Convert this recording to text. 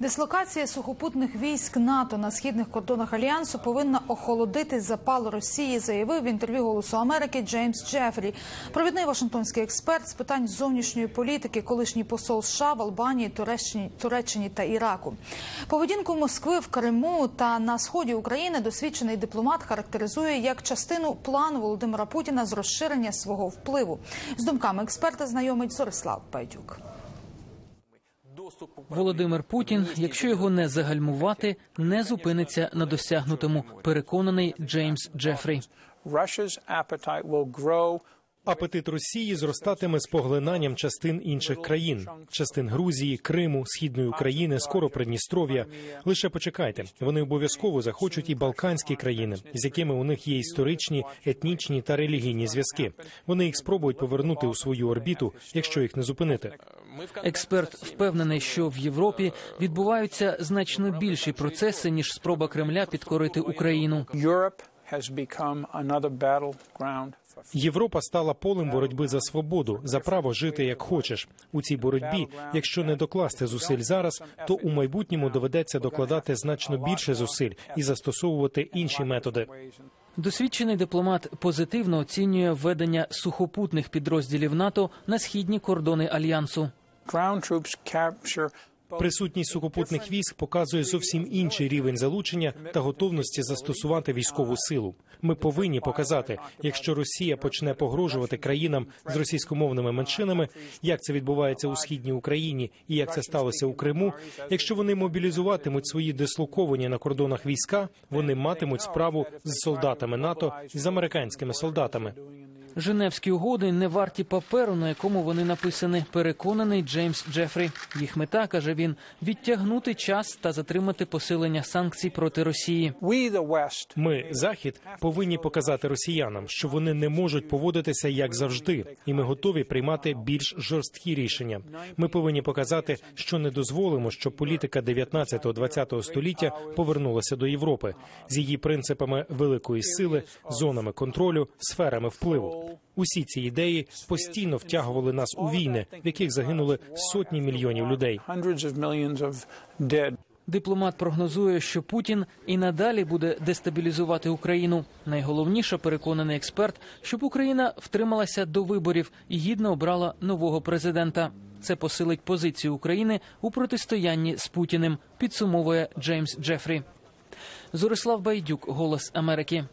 Дислокація сухопутних військ НАТО на східних кордонах альянсу повинна охолодити запал Росії, заявив в інтерв'ю Голосу Америки Джеймс Джефрі. Провідний Вашингтонський експерт з питань зовнішньої політики, колишній посол США в Албанії, Туреччині, Туреччині та Іраку. Поведінку Москви в Криму та на сході України досвідчений дипломат характеризує як частину плану Володимира Путіна з розширення свого впливу. З думками експерта знайомить Зорислав Байдюк. Володимир Путін, якщо його не загальмувати, не зупиниться на досягнутому. Переконаний Джеймс Джефрі. Апетит Росії зростатиме з поглинанням частин інших країн, частин Грузії, Криму, східної України, скоро Придністров'я. Лише почекайте, вони обов'язково захочуть і балканські країни, з якими у них є історичні, етнічні та релігійні зв'язки. Вони їх спробують повернути у свою орбіту, якщо їх не зупинити. Експерт впевнений, що в Європі відбуваються значно більші процеси ніж спроба Кремля підкорити Україну. Європа стала полем боротьби за свободу, за право жити як хочеш. У цій боротьбі, якщо не докласти зусиль зараз, то у майбутньому доведеться докладати значно більше зусиль і застосовувати інші методи. Досвідчений дипломат позитивно оцінює введення сухопутних підрозділів НАТО на східні кордони альянсу. Присутність сухопутних військ показує зовсім інший рівень залучення та готовності застосувати військову силу. Ми повинні показати, якщо Росія почне погрожувати країнам з російськомовними меншинами, як це відбувається у східній Україні і як це сталося у Криму. Якщо вони мобілізуватимуть свої дислоковані на кордонах війська, вони матимуть справу з солдатами НАТО і з американськими солдатами. Женевські угоди не варті паперу, на якому вони написані. Переконаний Джеймс Джефрі. Їх мета каже він відтягнути час та затримати посилення санкцій проти Росії. Ми, захід, повинні показати росіянам, що вони не можуть поводитися як завжди, і ми готові приймати більш жорсткі рішення. Ми повинні показати, що не дозволимо, щоб політика 19-20 століття повернулася до Європи з її принципами великої сили, зонами контролю, сферами впливу. Усі ці ідеї постійно втягували нас у війни, в яких загинули сотні мільйонів людей. Дипломат прогнозує, що Путін і надалі буде дестабілізувати Україну. Найголовніше переконаний експерт, щоб Україна втрималася до виборів і гідно обрала нового президента. Це посилить позицію України у протистоянні з Путіним. Підсумовує Джеймс Джефрі. Зорислав Байдюк, Голос Америки.